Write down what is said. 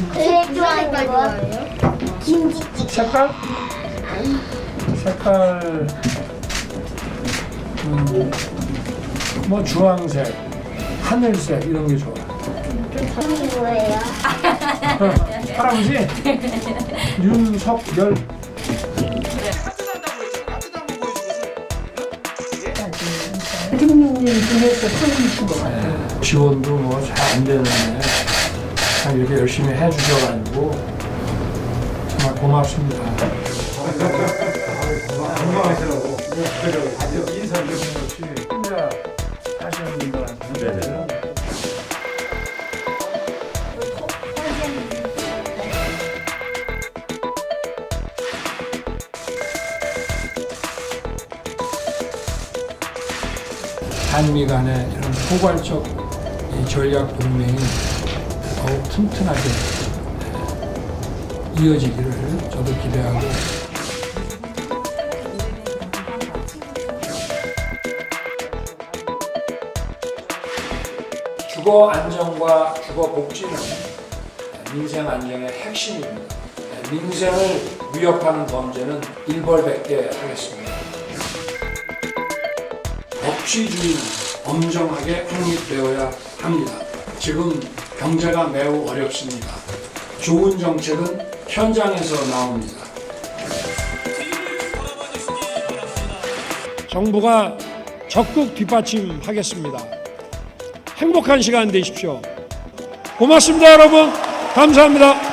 색깔 좋아해요? 김치찌개. 색깔? 색깔 음, 뭐 주황색, 하늘색 이런 게 좋아. 이름이 뭐예요? 할아버지 윤석열 대통령님 중에서 처음이신 것 같아요. 지원도 뭐 잘 안 되는데 참 이렇게 열심히 해주셔가지고 정말 고맙습니다. 건강하시라고 인사 한미 간의 이런 포괄적 이 전략 동맹이 더욱 튼튼하게 예, 이어지기를 저도 기대하고 주거 안정과 주거 복지는 민생 안정의 핵심입니다. 민생을 위협하는 범죄는 일벌백계 하겠습니다. 법치주의는 엄정하게 확립되어야 합니다. 지금 경제가 매우 어렵습니다. 좋은 정책은 현장에서 나옵니다. 정부가 적극 뒷받침하겠습니다. 행복한 시간 되십시오. 고맙습니다, 여러분. 감사합니다.